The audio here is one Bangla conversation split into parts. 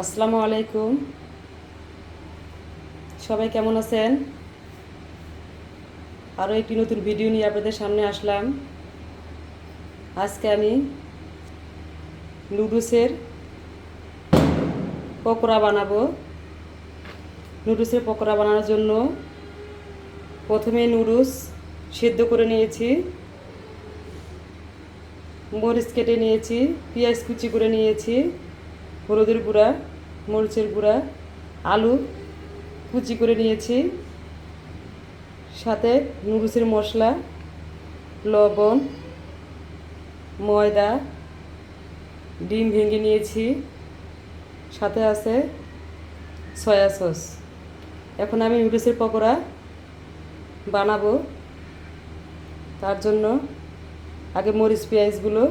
আসসালামু আলাইকুম। সবাই কেমন আছেন? আরও একটি নতুন ভিডিও নিয়ে আপনাদের সামনে আসলাম। আজকে আমি নুডলসের পকোড়া বানাবো। নুডলসের পকোড়া বানানোর জন্য প্রথমে নুডলস সেদ্ধ করে নিয়েছি, মরিচ কেটে নিয়েছি, পেঁয়াজ কুচি করে নিয়েছি। হলুদের গুঁড়া, মরিচের গুঁড়া, আলু কুচি করে নিয়েছি। সাথে নুডলসের মশলা, লবণ, ময়দা, ডিম ভেঙে নিয়েছি। সাথে আছে সয়া সস। এখন আমি নুডলসের পকোড়া বানাবো। তার জন্য আগে মরিচ পেঁয়াজগুলো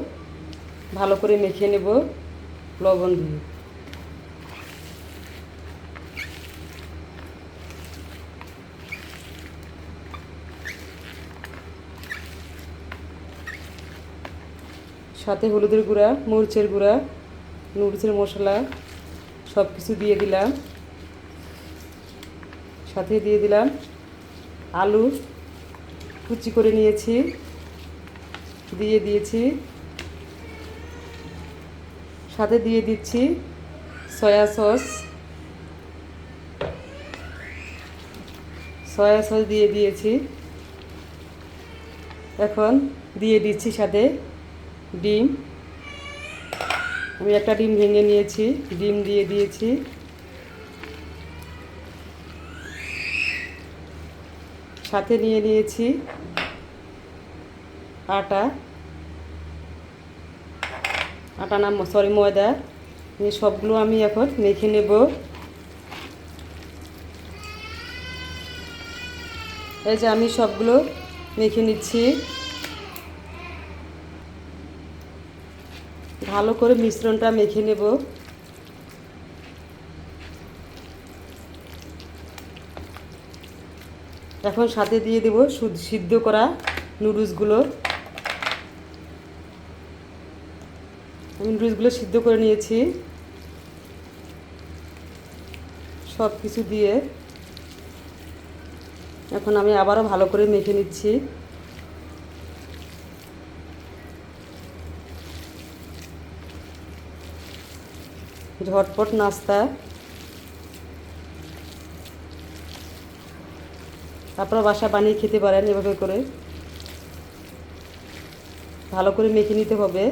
ভালো করে মেখে নেব লবণ দিয়ে। সাথে হলুদের গুঁড়া, মরিচের গুঁড়া, নুডলসের মশলা সব কিছু দিয়ে দিলাম। সাথে দিয়ে দিলাম আলু। কুচি করে নিয়েছি। দিয়ে দিয়েছি। সাথে দিয়ে দিচ্ছি সয়া সস। সয়া সস দিয়ে দিয়েছি। এখন দিয়ে দিচ্ছি সাথে ডিম। আমি একটা ডিম ভেঙে নিয়েছি, ডিম দিয়ে দিয়েছি। সাথে নিয়ে নিয়েছি আটা। আটা না, সরি, ময়দা। এই সবগুলো আমি এখন মেখে নেব। এই যে আমি সবগুলো মেখে নিচ্ছি। ভালো করে মিশ্রণটা মেখে নেব। এখন সাথে দিয়ে দেব সিদ্ধ করা নুডলসগুলো। নুডলসগুলো সিদ্ধ করে নিয়েছি। সব কিছু দিয়ে। এখন আমি আবারও ভালো করে মেখে নিচ্ছি। ঝটপট নাস্তা। আপনারা বাসা বানিয়ে খেতে পারেন এভাবে করে। ভালো করে মেখে নিতে হবে।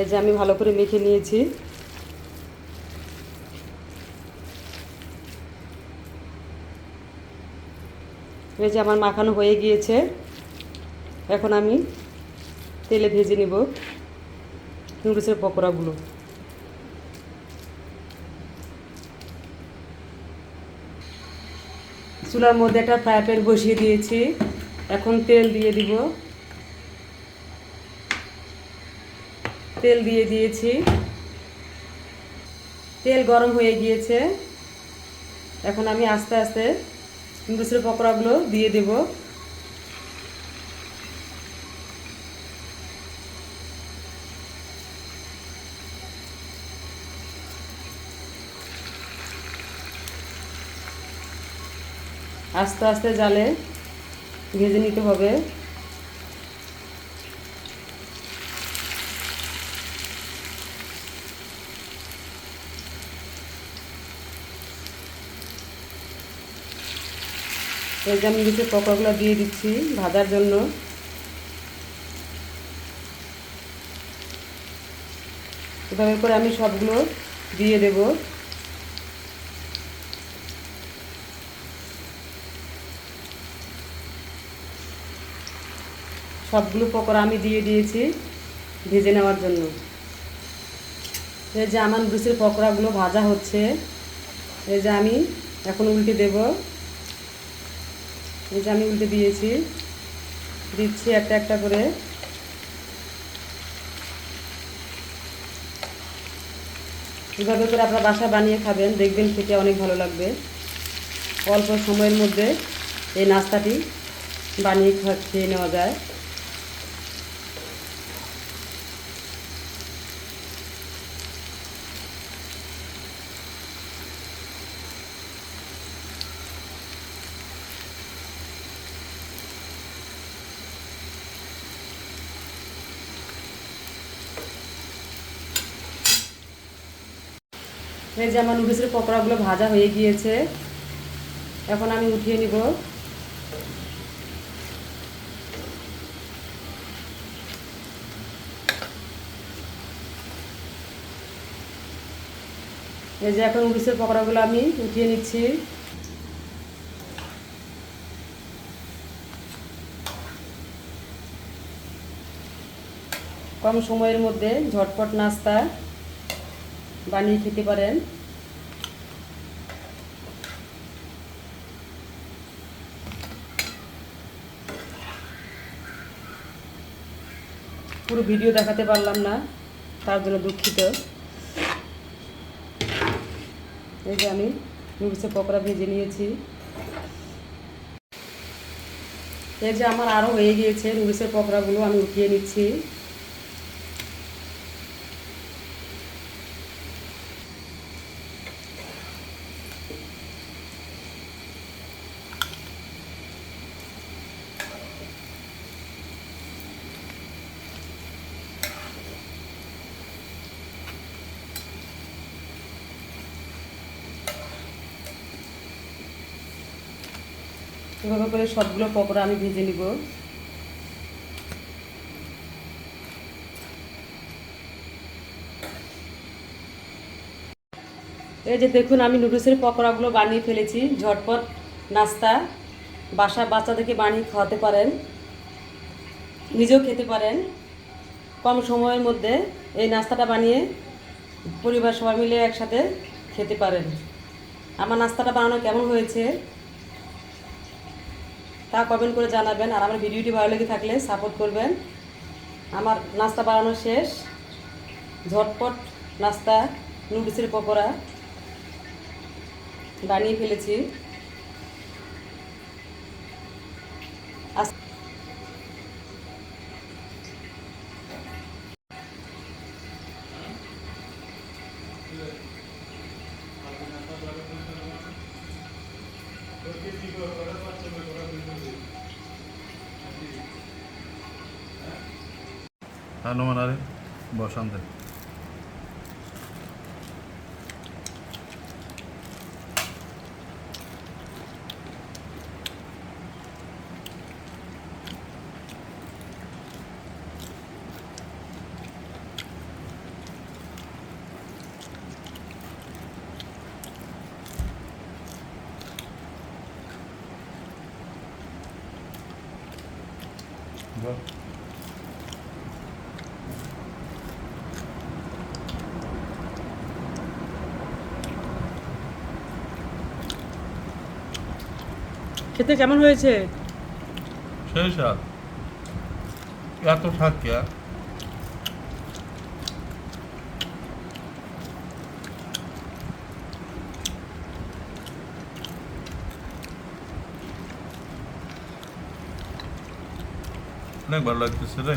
এই যে আমি ভালো করে মেখে নিয়েছি। এই যে আমার মাখানো হয়ে গিয়েছে। এখন আমি তেলে ভেজে নিব নুডলসের পকোড়াগুলো। চুলার মধ্যে একটা ফ্রাই প্যান বসিয়ে দিয়েছি। এখন তেল দিয়ে দিব। তেল দিয়ে দিয়েছি। তেল গরম হয়ে গিয়েছে। এখন আমি আস্তে আস্তে নুডলসের পকোড়াগুলো দিয়ে দেব। আস্তে আস্তে জালে ভেজে নিতে হবে। এই যে আমি কিছু পকোড়াগুলো দিয়ে দিচ্ছি ভাজার জন্য। এভাবে করে আমি সবগুলো দিয়ে দেব। সবগুলো পকোড়া আমি দিয়ে দিয়েছি ভেজে নেওয়ার জন্য। এই যে আমার লুচির পকোড়াগুলো ভাজা হচ্ছে, এই যে আমি এখন উল্টে দেবো। এই যে আমি উল্টে দিয়েছি, দিচ্ছি একটা একটা করে। এভাবে করে আপনার বাসা বানিয়ে খাবেন, দেখবেন খেতে অনেক ভালো লাগবে। অল্প সময়ের মধ্যে এই নাস্তাটি বানিয়ে খেয়ে নেওয়া যায়। এই যে আমার নুডলসের পকোড়াগুলো ভাজা হয়ে গিয়েছে, এখন আমি উঠিয়ে নিব। এই যে এখন নুডলসের পকোড়াগুলো আমি উঠিয়ে নিচ্ছি। কম সময়ের মধ্যে ঝটপট নাস্তা। বানিয়ে খেতে পারেন। পুরো ভিডিও দেখাতে পারলাম না, তার জন্য দুঃখিত। এই যে আমি নুডলসের পকোড়া ভেজে নিয়েছি। এই যে আমার আরও হয়ে গিয়েছে নুডলসের পকোড়াগুলো, আমি উঠিয়ে নিচ্ছি। এভাবে করে সবগুলো পকোড়া আমি ভেজে নিব? এই যে দেখুন, আমি নুডলসের পকোড়াগুলো বানিয়ে ফেলেছি। ঝটপট নাস্তা। বাসা বাচ্চাদেরকে বানিয়ে খাওয়াতে পারেন। নিজেও খেতে পারেন। কম সময়ের মধ্যে এই নাস্তাটা বানিয়ে পরিবার সবাই মিলে একসাথে খেতে পারেন। আমার নাস্তাটা বানানো কেমন হয়েছে? তা কমেন্ট করে জানাবেন আর আমার ভিডিওটি ভালো লেগে থাকলে সাপোর্ট করবেন। আমার নাস্তা বানানো শেষ। ঝটপট নাস্তা নুডলসের পকোড়া বানিয়ে ফেলেছি। হনুমান আরে বসন্তে। খেতে কেমন হয়েছে? সেই স্বাদ এত স্বাদ কে? অনেক ভালো লাগতেছে রে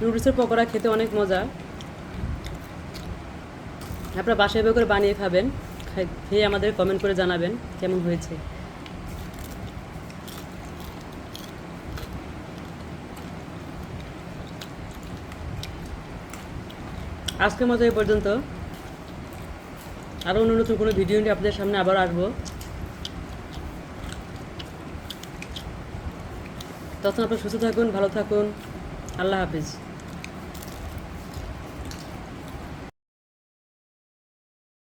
নুডলসের পকোড়া খেতে অনেক মজা। আপনারা বাসায় করে বানিয়ে খাবেন। খেয়ে আমাদের কমেন্ট করে জানাবেন কেমন হয়েছে। আজকের মতো এই পর্যন্ত। আরও অন্য নতুন কোনো ভিডিও নিয়ে আপনাদের সামনে আবার আসব। তখন আপনারা সুস্থ থাকুন, ভালো থাকুন। আল্লাহ হাফিজ।